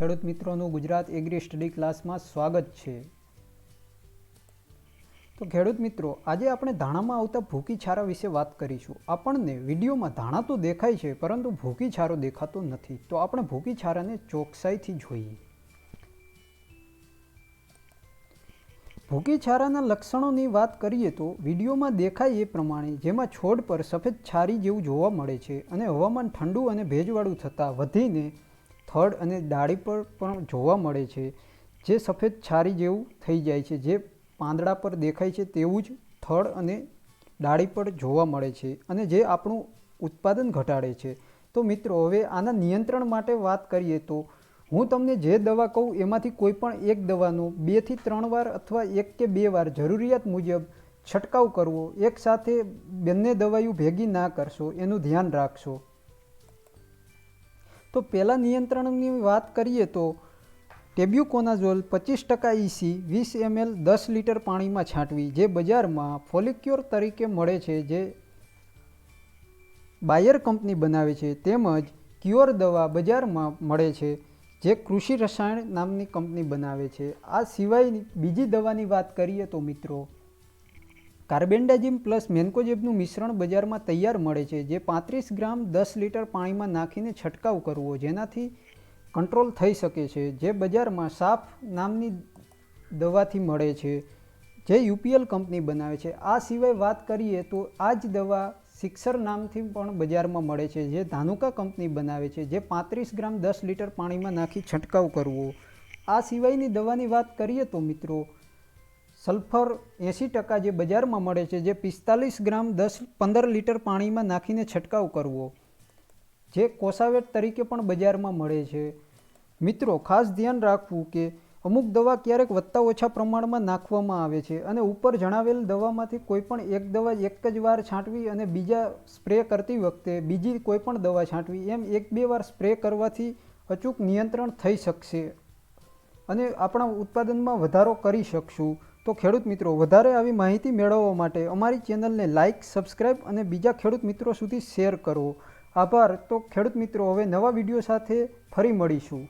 ખેડૂત મિત્રોનું Gujarat agri study ક્લાસમાં સ્વાગત છે. તો ખેડૂત મિત્રો, આજે આપણે ધાણામાં આવતા ભૂકી છારા વિશે વાત કરીશું. આપણને વિડીયોમાં ધાણા તો દેખાય છે, પરંતુ ભૂકી છારો દેખાતો નથી. તો આપણે ભૂકી છારાને ચોકસાઈથી જોઈએ. ભૂકી છારાના લક્ષણોની વાત કરીએ તો વિડીયોમાં દેખાય એ પ્રમાણે જેમાં છોડ પર સફેદ છારી જેવું જોવા મળે છે અને હવામાન ઠંડુ અને ભેજવાળું થતાં વધીને થડ અને ડાળી પર પણ જોવા મળે છે. જે સફેદ છારી જેવું થઈ જાય છે. જે પાંદડા પર દેખાય છે તેવું જ થડ અને ડાળી પર જોવા મળે છે અને જે આપણું ઉત્પાદન ઘટાડે છે. તો મિત્રો, હવે આના નિયંત્રણ માટે વાત કરીએ તો હું તમને જે દવા કહું એમાંથી કોઈ પણ એક દવાનો બેથી ત્રણ વાર અથવા એક કે બે વાર જરૂરિયાત મુજબ છંટકાવ કરવો. એકસાથે બંને દવાઈઓ ભેગી ના કરશો. એનું ધ્યાન રાખશો. તો પહેલાં નિયંત્રણની વાત કરીએ તો ટેબ્યુકોનાઝોલ પચીસ ટકા ઇસી વીસ એમએલ દસ લીટર પાણીમાં છાંટવી, જે બજારમાં ફોલિક્યોર તરીકે મળે છે, જે બાયર કંપની બનાવે છે, તેમજ ક્યોર દવા બજારમાં મળે છે, જે કૃષિ રસાયણ નામની કંપની બનાવે છે. આ સિવાય બીજી દવાની વાત કરીએ તો મિત્રો કાર્બેન્ડાજીમ પ્લસ મેન્કોજેબનું મિશ્રણ બજારમાં તૈયાર મળે છે, જે પાંત્રીસ ગ્રામ દસ લીટર પાણીમાં નાખીને છંટકાવ કરવો જેનાથી કંટ્રોલ થઈ શકે છે, જે બજારમાં સાફ નામની દવાથી મળે છે, જે યુપીએલ કંપની બનાવે છે. આ સિવાય વાત કરીએ તો આ જ દવા સિક્સર નામથી પણ બજારમાં મળે છે, જે ધાનુકા કંપની બનાવે છે, જે પાંત્રીસ ગ્રામ દસ લીટર પાણીમાં નાખી છંટકાવ કરવો. આ સિવાયની દવાની વાત કરીએ તો મિત્રો સલ્ફર એંસી ટકા જે બજારમાં મળે છે, જે પિસ્તાલીસ ગ્રામ દસ પંદર લીટર પાણીમાં નાખીને છંટકાવ કરવો, જે કોસાવેટ તરીકે પણ બજારમાં મળે છે. મિત્રો, ખાસ ધ્યાન રાખવું કે અમુક દવા ક્યારેક વધતા ઓછા પ્રમાણમાં નાખવામાં આવે છે અને ઉપર જણાવેલ દવામાંથી કોઈ પણ એક દવા એક જ વાર છાંટવી અને બીજા સ્પ્રે કરતી વખતે બીજી કોઈ પણ દવા છાંટવી, એમ એક બે વાર સ્પ્રે કરવાથી અચૂક નિયંત્રણ થઈ શકશે અને આપણા ઉત્પાદનમાં વધારો કરી શકશું. તો ખેડૂત મિત્રો, વધારે આવી માહિતી મેળવવા માટે અમારી ચેનલને લાઇક સબસ્ક્રાઇબ અને બીજા ખેડૂત મિત્રો સુધી શેર કરો. આભાર. તો ખેડૂત મિત્રો, હવે નવા વીડિયો સાથે ફરી મળીશું.